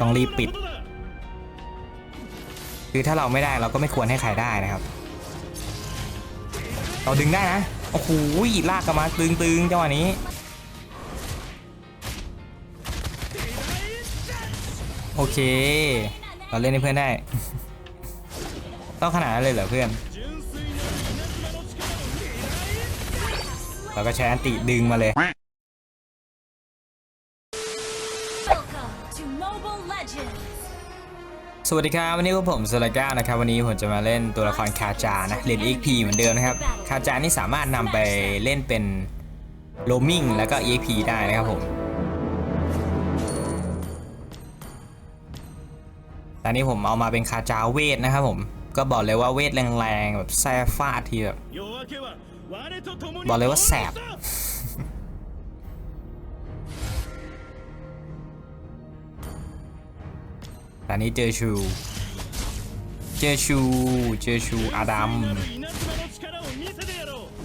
ต้องรีบปิด คือถ้าเราไม่ได้เราก็ไม่ควรให้ใครได้นะครับ เราดึงได้นะ โอ้โหลากกลับมาตึงๆจังหวะนี้ โอเค เราเล่นให้เพื่อนได้ ต้องขนาดนั้นเลยเหรอเพื่อน เราก็ใช้อันติดึงมาเลย สวัสดีครับ วันนี้ก็ผมสลาก้านะครับ วันนี้ผมจะมาเล่นตัวละครคาจานะเล่น EXP เหมือนเดิมนะครับ คาจานี่สามารถนำไปเล่นเป็นโ o มิงแล้วก็ EXP ได้นะครับผม ตอนนี้ผมเอามาเป็นคาจาเวทนะครับผม ก็บอกเลยว่าเวทแรงๆแบบแซ่ฟาดทีแบบ บอกเลยว่าแสบ แตอนนี้เจอชู เจอชู เจอชูอาดัม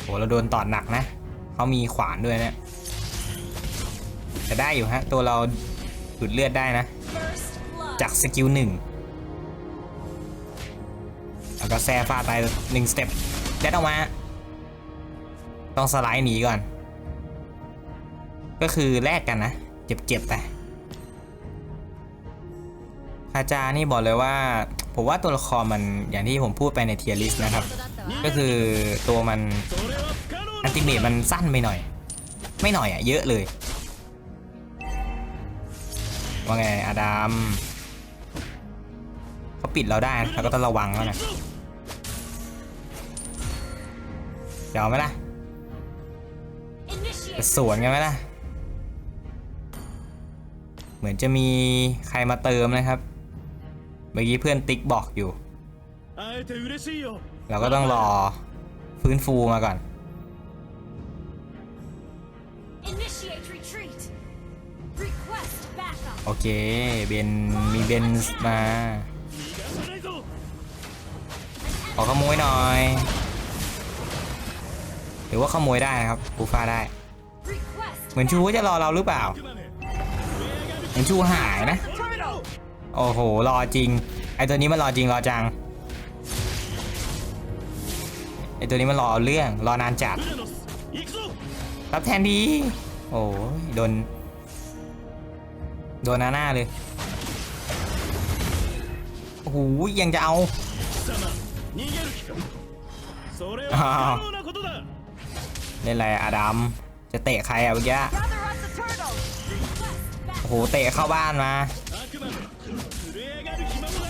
โหเราโดนตอดหนักนะ เขามีขวานด้วยเนี่ยแต่ได้อยู่ฮะ ตัวเราดูดเลือดได้นะ จากสกิลหนึ่งแล้วก็แซ่ฟาดไปหนึ่งสเต็ปแดดออกมา ต้องสไลด์หนีก่อน ก็คือแลกกันนะ เจ็บๆไป คาจานี่บอกเลยว่า ผมว่าตัวละครมันอย่างที่ผมพูดไปในเทียริสนะครับ ก็คือตัวมันอันติเมตมันสั้นไปหน่อย ไม่หน่อยอะเยอะเลย ว่าไงอาดัมเขาปิดเราได้เราก็ต้องระวังแล้วนะเดี๋ยวไหมล่ะจะ Initiate สวนกันไหมล่ะ เหมือนจะมีใครมาเติมนะครับ เมื่อกี้เพื่อนติ๊กบอกอยู่ เราก็ต้องรอฟื้นฟูมาก่อน Initiate retreat. Request backup. โอเค เบน มีเบนซ์มาขอขโมยหน่อย หรือว่าขโมยได้นะครับกูฟ้าได้ Request เหมือนชูก็จะรอเราหรือเปล่า เหมือนชูหายนะ โอ้โห รอจริง ไอตัวนี้มันรอจริงรอจัง ไอตัวนี้มันรอเอาเรื่อง รอนานจัด รับแทนดี โอ้ยโดน โดนหน้าหน้าเลย โอ้โหยังจะเอาเล่นอะไรอะอาดัม จะเตะใครอะเมื่อกี้ โอ้โห เตะเข้าบ้านมา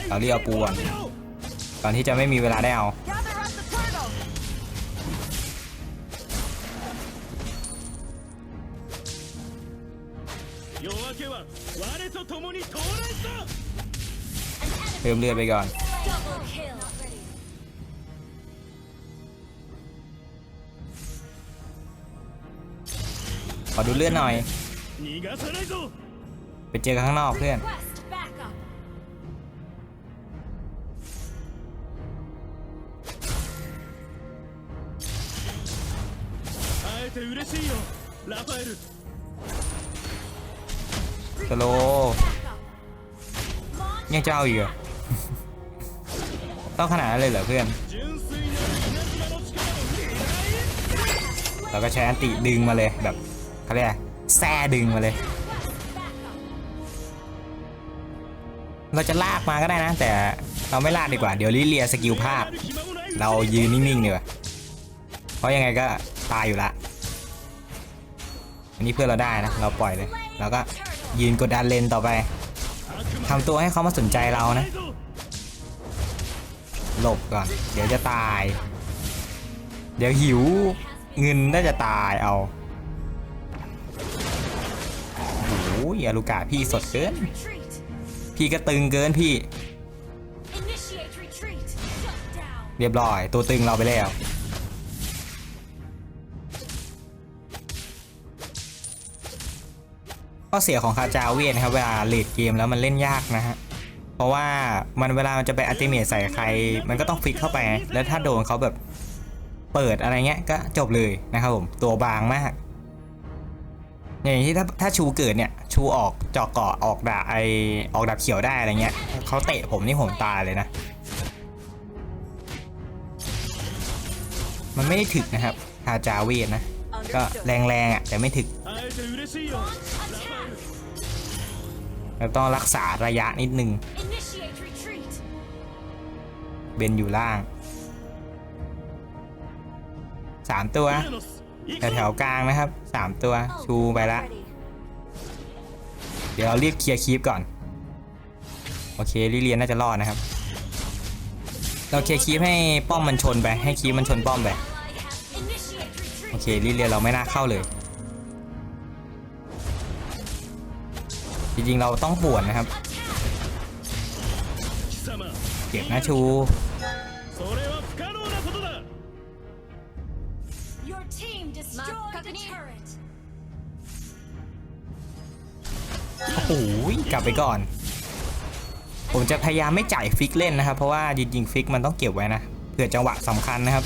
เราเรียกปูก่อนก่อนที่จะไม่มีเวลาได้เอาเพิ่มเลือดไปก่อนขอดูเลือดหน่อย ไปเจอกันข้างนอกเพื่อน สโล Backup. Launch ยังจะเอาอีกเหรอ ต้องขนาดนั้นเลยเหรอเพื่อน เราก็ใช้อันติดึงมาเลยแบบเขาเรียกแซ่ดึงมาเลย เราจะลากมาก็ได้นะ แต่เราไม่ลากดีกว่า เดี๋ยวลิเลียสกิลพลาด เรายืนนิ่งๆดีกว่าเพราะยังไงก็ตายอยู่ละ อันนี้เพื่อนเราได้นะ เราปล่อยเลย เราก็ยืนกดดันเลนต่อไปทำตัวให้เขามาสนใจเรานะ หลบก่อน เดี๋ยวจะตาย เดี๋ยวหิวเงินน่าจะตายเอาโอ้โหอาลูกาพี่สดเกิน Retreat. พี่ก็ตึงเกินพี่ Initiate retreat. Shut down. เรียบร้อยตัวตึงเราไปแล้ว ข้อเสียของคาจาเวียนะครับเวลาเลดเกมแล้วมันเล่นยากนะฮะเพราะว่ามันเวลามันจะไปอัติเมทใส่ใคร มันก็ต้องฟิกเข้าไป แล้วถ้าโดนเขาแบบเปิดอะไรเงี้ยก็จบเลยนะครับผมตัวบางมาก อย่างที่ถ้าถ้าชูเกิดเนี่ยชูออกจอกเกาะออกดาบไอออกดาบเขียวได้อะไรเงี้ยเขาเตะผมนี่ผมตายเลยนะ มันไม่ได้ถึกนะครับทาจาเวทนะก็แรงๆอะแต่ไม่ถึก แล้วต้องรักษาระยะนิดนึงเบนอยู่ล่างสามตัวแถวแกลางนะครับสามตัวชูไปละเดี๋ยวเรารีบเคลียร์คีฟก่อน โอเคลิเลียนน่าจะรอดนะครับ เราเคลียร์คีฟให้ป้อมมันชนไปให้คีฟมันชนป้อมไปโอเคลิเลียนเราไม่น่าเข้าเลย จริงๆเราต้องปวนนะครับ เก็บนะชูโอ้โหกลับไปก่อน ผมจะพยายามไม่จ่ายฟิกเล่นนะครับ เพราะว่าจริงๆฟิกมันต้องเก็บไว้นะเผื่อจังหวะสำคัญนะครับ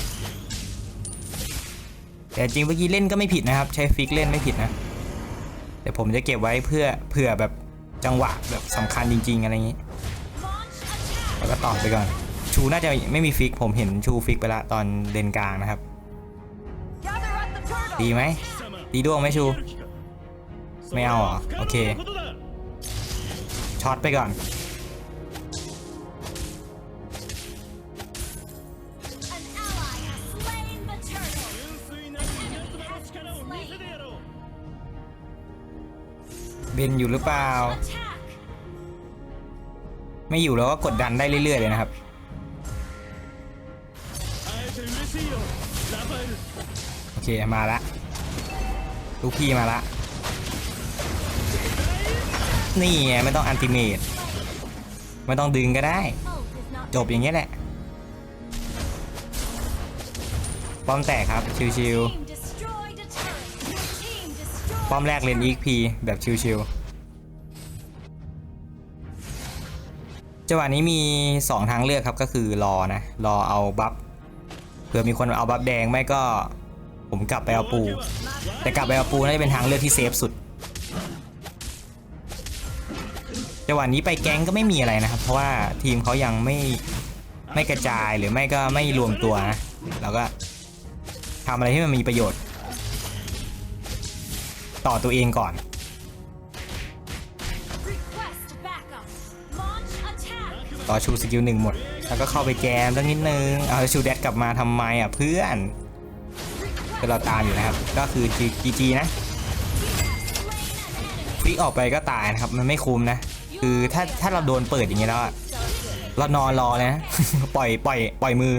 แต่จริงเมื่อกี้เล่นก็ไม่ผิดนะครับ ใช้ฟิกเล่นไม่ผิดนะแต่ผมจะเก็บไว้เพื่อเผื่อแบบ จังหวะแบบสำคัญจริง ๆ อะไรอย่างนี้ แล้วก็ต่อไปก่อน ชูน่าจะไม่มีฟิก ผมเห็นชูฟิกไปละตอนเดนกลางนะครับ ดีไหมดีด้วงไหมชู ไม่เอาเหรอ โอเค ช็อตไปก่อน เบนอยู่หรือเปล่า ไม่อยู่แล้วก็กดดันได้เรื่อย ๆ เลยนะครับ โอเค มาละลูกพี่มาละนี่ไงไม่ต้องอันติเมตไม่ต้องดึงก็ได้ จบอย่างเงี้ยแหละป้อมแตกครับ ชิวๆ ป้อมแรกเลน EXP แบบชิวๆจังหวะนี้มี 2 ทางเลือกครับก็คือรอนะ รอเอาบัฟเผื่อมีคนเอาบัฟแดงไม่ก็ ผมกลับไปเอาปู แต่กลับไปเอาปูน่าจะเป็นทางเลือกที่เซฟสุดจังหวะนี้ไปแก๊งก็ไม่มีอะไรนะครับ เพราะว่าทีมเขายังไม่ไม่กระจายหรือไม่ก็ไม่รวมตัวนะเราก็ทำอะไรที่มันมีประโยชน์ ต่อตัวเองก่อน Request backup! Launch attack! ต่อชูสกิลหนึ่งหมด แล้วก็เข้าไปแจมสักนิดนึง เอาชูแดดกลับมาทำไมอะเพื่อนคือเราตามอยู่นะครับ ก็คือ GG นะฟลิกออกไปก็ตายนะครับ มันไม่คุ้มนะ คือถ้าถ้าเราโดนเปิดอย่างนี้แล้วอะเรานอนรอเลยนะ ปล่อยปล่อย ปล่อยมือ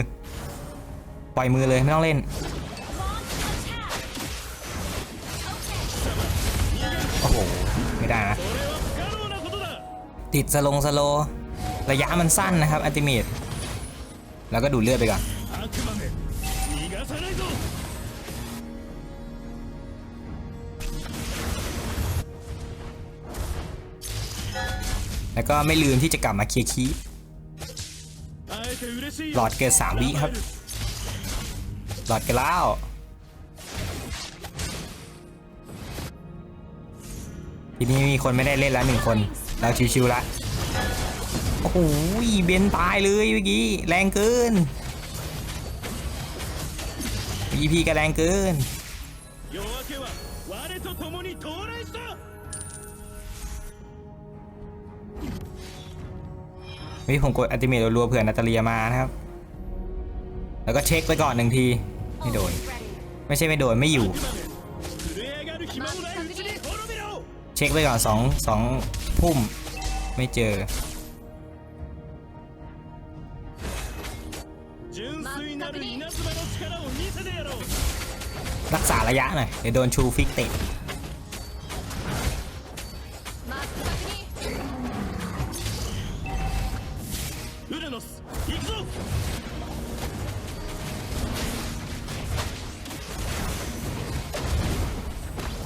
ปล่อยมือเลยไม่ต้องเล่น ติดสโลงสโล ระยะมันสั้นนะครับอัติเมตแล้วก็ดูเลือดไปก่อนแล้วก็ไม่ลืมที่จะกลับมาเคลียร์คีหลอดเกิด3วิครับ หลอดเกันแล้วทีนี้มีคนไม่ได้เล่นแล้วหนึ่งคน เราชิวๆละโอ้โหเบนตายเลยเมื่อกี้แรงเกินพีพีก็แรงเกินวิ่ยผมกดอัติเมตรัวเผื่อนาตาเลียมานะครับ แล้วก็เช็คไปก่อนหนึ่งที ไม่โดน ไม่ใช่ไม่โดน ไม่อยู่ เช็คไปก่อนสองสอง พุ่มไม่เจอรักษาระยะหน่อยเดี๋ยวโดนชูฟิกเตะ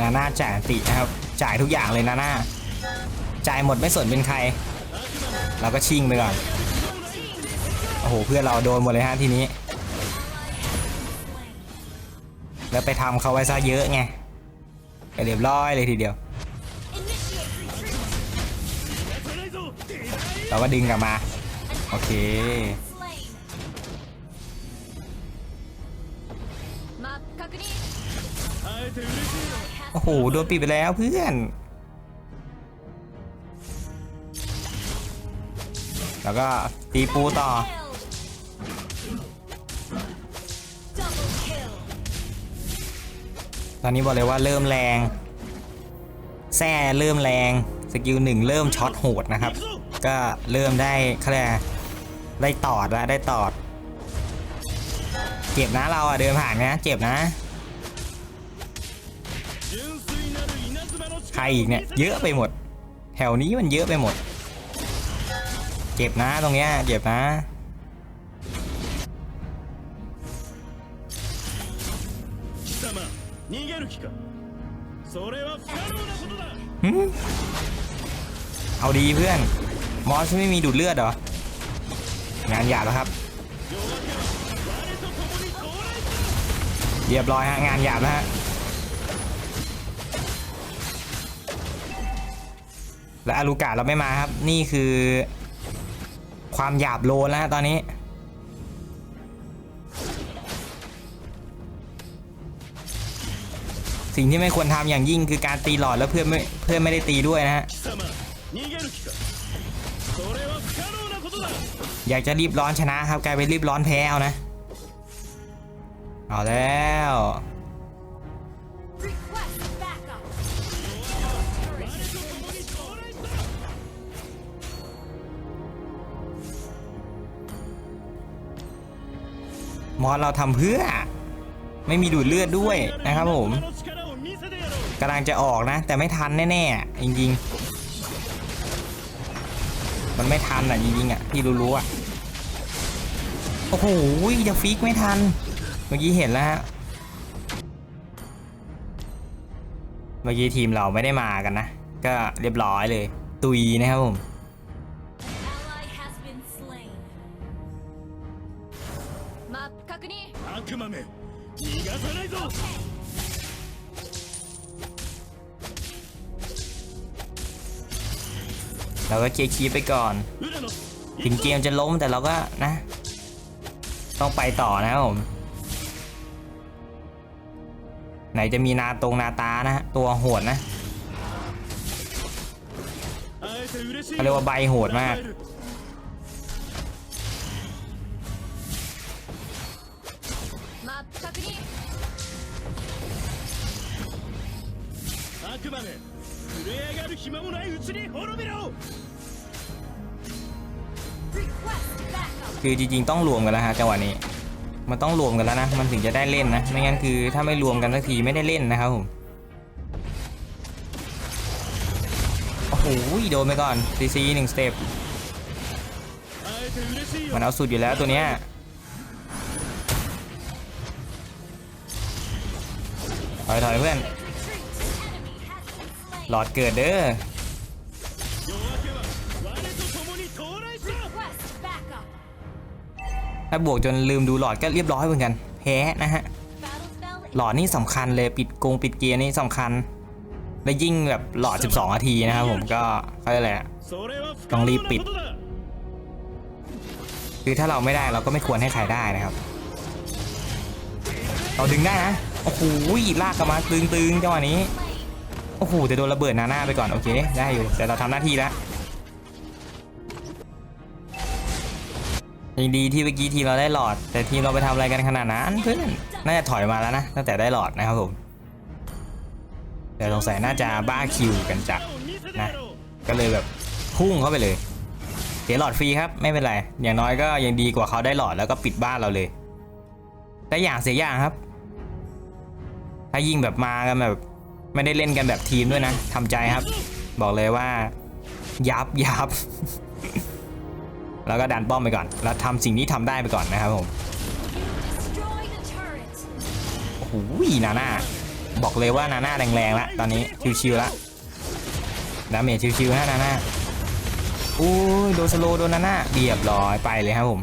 นาน่าจ่ายตินะครับ จ่ายทุกอย่างเลยนาน่า จ่ายหมดไม่สนเป็นใคร เราก็ชิงไปก่อนโอ้โหเพื่อนเราโดนหมดเลยฮะทีนี้ แล้วไปทำเขาไว้ซะเยอะไงไปเรียบร้อยเลยทีเดียว เราก็ดึงกลับมา โอเคโอ้โห โดนปิดไปแล้วเพื่อน แล้วก็ตีปูต่อ ตอนนี้บอกเลยว่าเริ่มแรงแซ่เริ่มแรงสกิลหนึ่งเริ่มช็อตโหดนะครับ ก็เริ่มได้เขาเรียกได้ตอดแล้วได้ตอด เจ็บนะเราอะเดินผ่านนะเจ็บนะใครอีกเนี่ยเยอะไปหมด แถวนี้มันเยอะไปหมด เจ็บนะตรงเนี้ยเจ็บนะ เอาดีเพื่อน มอสไม่มีดูดเลือดเหรอ งานหยาบแล้วครับ เรียบร้อยฮะ งานหยาบนะฮะ และอาลูกาเราไม่มาครับ นี่คือ ความหยาบโลนแล้วตอนนี้ สิ่งที่ไม่ควรทำอย่างยิ่งคือการตีหลอดแล้วเพื่อนไม่เพื่อนไม่ได้ตีด้วยนะฮะอยากจะรีบร้อนชนะครับกลายเป็นรีบร้อนแพ้เอานะ เอาแล้ว มอสเราทำเพื่อ ไม่มีดูดเลือดด้วยนะครับผมกำลังจะออกนะ แต่ไม่ทันแน่ๆจริงๆ มันไม่ทันอะจริงๆอะที่รู้ๆอะโอ้โหจะฟิกไม่ทัน เมื่อกี้เห็นแล้วฮะเมื่อกี้ทีมเราไม่ได้มากันนะ ก็เรียบร้อยเลย ตุยนะครับผม เราก็เคลียร์คีไปก่อน ถึงเกมจะล้มแต่เราก็นะ ต้องไปต่อนะผมไหนจะมีนาตรงนาตานะตัวโหดนะเขาเรียกว่าใบโหดมาก คือจริงๆต้องรวมกันแล้วฮะจังหวะนี้ มันต้องรวมกันแล้วนะ มันถึงจะได้เล่นนะ ไม่งั้นคือถ้าไม่รวมกันสักทีไม่ได้เล่นนะครับผม โอ้โหโดนไปก่อนซีซีหนึ่งสเต็ป มันเอาสุดอยู่แล้วตัวเนี้ยถอยถอยเพื่อน หลอดเกิดเด้อ ถ้าบวกจนลืมดูหลอดก็เรียบร้อยเหมือนกันแพ้นะฮะหลอดนี่สำคัญเลยปิดกงปิดเกียร์นี่สำคัญ และยิ่งแบบหลอด 12 นาทีนะครับผมก็เขาจะแหละต้องรีบปิด คือถ้าเราไม่ได้เราก็ไม่ควรให้ใครได้นะครับ เราดึงได้นะโอ้โหลากกันมาตึงๆจังหวะนี้โอ้โหแต่โดนระเบิดหน้าหน้าไปก่อนโอเคได้อยู่แต่เราทำหน้าที่แล้ว ยังดีที่เมื่อกี้ทีมเราได้หลอด แต่ทีมเราไปทำอะไรกันขนาดนั้นเพื่อนน่าจะถอยมาแล้วนะตั้งแต่ได้หลอดนะครับผมเดี๋ต่สงสัยน่าจะบ้าคิวกันจัดนะ ก็เลยแบบพุ่งเข้าไปเลย เสียหลอดฟรีครับไม่เป็นไร อย่างน้อยก็ยังดีกว่าเขาได้หลอดแล้วก็ปิดบ้านเราเลยแต่อย่างเสียอย่างครับ ถ้ายิงแบบมากันแบบไม่ได้เล่นกันแบบทีมด้วยนะทำใจครับ บอกเลยว่า ยับยับ แล้วก็ดันป้อมไปก่อน แล้วทำสิ่งที่ทำได้ไปก่อนนะครับผมโอ้โหนาน่าบอกเลยว่านาน่าแรงๆแล้วตอนนี้ชิวๆแล้วดาเมจชิวๆฮะนาน่าอุ้ยโดนสโลโดนนาน่าเรียบร้อยไปเลยครับผม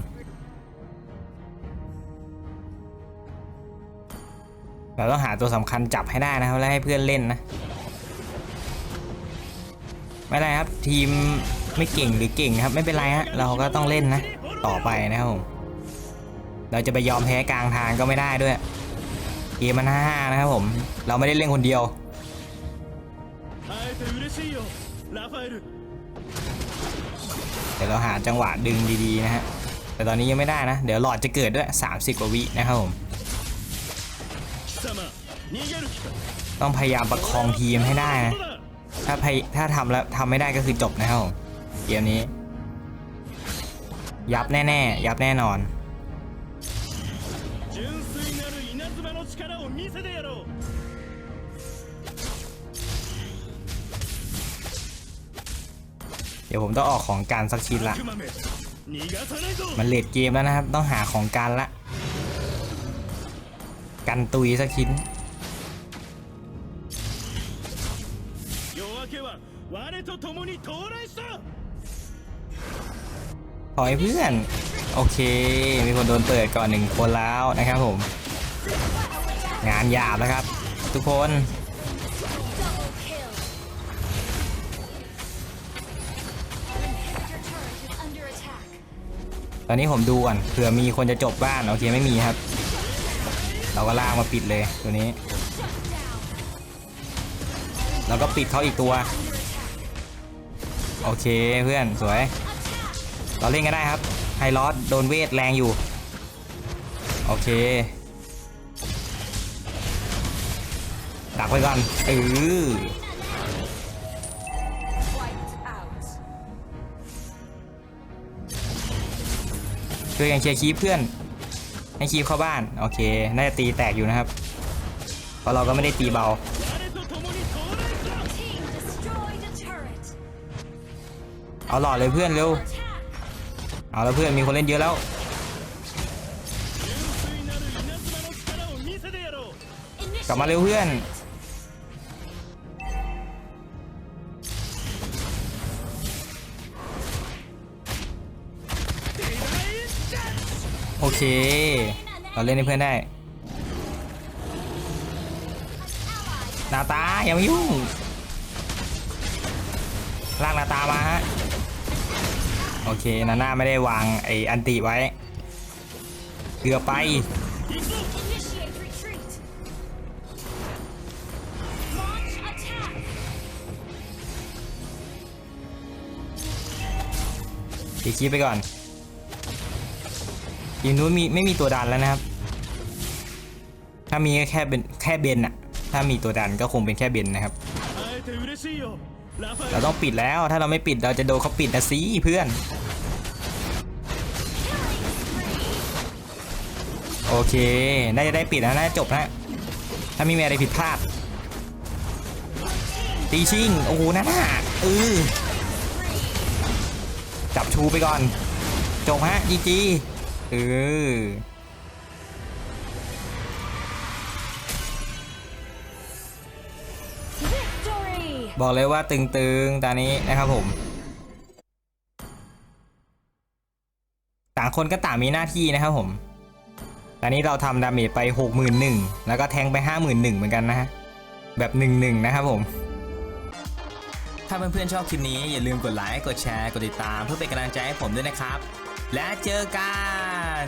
เราต้องหาตัวสำคัญจับให้ได้นะครับ แล้วให้เพื่อนเล่นนะ ไม่เป็นไรครับทีม ไม่เก่งหรือเก่งนะครับ ไม่เป็นไรฮะเราก็ต้องเล่นนะ ต่อไปนะครับผมเราจะไปยอมแพ้กลางทางก็ไม่ได้ด้วยเกมมันห้านะครับผม เราไม่ได้เล่นคนเดียวเดี๋ยวเราหาจังหวะดึงดีๆนะฮะแต่ตอนนี้ยังไม่ได้นะ เดี๋ยวหลอดจะเกิดด้วย 30กว่าวินะครับผมต้องพยายามประคองทีมให้ได้นะถ้าถ้าทำแล้วทำไม่ได้ก็คือจบนะครับผม เกมนี้ ยับแน่ๆ ยับแน่นอน 純粋なる稲妻の力を見せてやろう เดี๋ยวผมต้องออกของการสักชิ้นละ 悪魔め逃がさないぞ มันเลดเกมแล้วนะครับ ต้องหาของการละ กันตุยสักชิ้น 夜明けは我と共に到来した ขอให้เพื่อน โอเค มีคนโดนเปิดก่อนหนึ่งคนแล้วนะครับผม งานหยาบแล้วครับ ทุกคนตอนนี้ผมดูก่อนเผื่อมีคนจะจบบ้านโอเคไม่มีครับ เราก็ลากมาปิดเลยตัวนี้ แล้วก็ปิดเขาอีกตัว โอเคเพื่อนสวย เราเล่นก็ได้ครับ ไฮลอสโดนเวทแรงอยู่ โอเค ดักไปก่อนเออช่วยกันเคลียร์คีเพื่อน ให้คีเข้าบ้าน โอเค น่าจะตีแตกอยู่นะครับเพราะเราก็ไม่ได้ตีเบาเอาหลอดเลยเพื่อนเร็ว เอาแล้วเพื่อนมีคนเล่นเยอะแล้วกลับมาเร็วเพื่อน โอเค เราเล่นให้เพื่อนได้ นาตา อย่ามายุ่งลากนาตามาฮะ โอเคนาน่าไม่ได้วางไออันติไว้เกือไปตีคีไปก่อนทีมนู้นมีไม่มีตัวดันแล้วนะครับ ถ้ามีก็แค่เป็นแค่เบนอะถ้ามีตัวดันก็คงเป็นแค่เบนนะครับ เราต้องปิดแล้วถ้าเราไม่ปิดเราจะโดนเขาปิดนะสิเพื่อน โอเค น่าจะได้ปิดแล้วน่าจะจบนะ ถ้าไม่มีอะไรผิดพลาด ตีชิง โอ้โหน่าหน้าเออจับชูไปก่อน จบฮะ จีจีเออบอกเลยว่าตึงๆ ตอนนี้นะครับผม ต่างคนก็ต่างมีหน้าที่นะครับผม อนนี้เราทำดาเมจไป 61,000 แล้วก็แทงไป 51,000 เหมือนกันนะฮะ แบบ 1-1 นะครับผม ถ้าเพื่อนๆชอบคลิปนี้อย่าลืมกดไลค์ กดแชร์ กดติดตามเพื่อเป็นกำลังใจให้ผมด้วยนะครับ และเจอกัน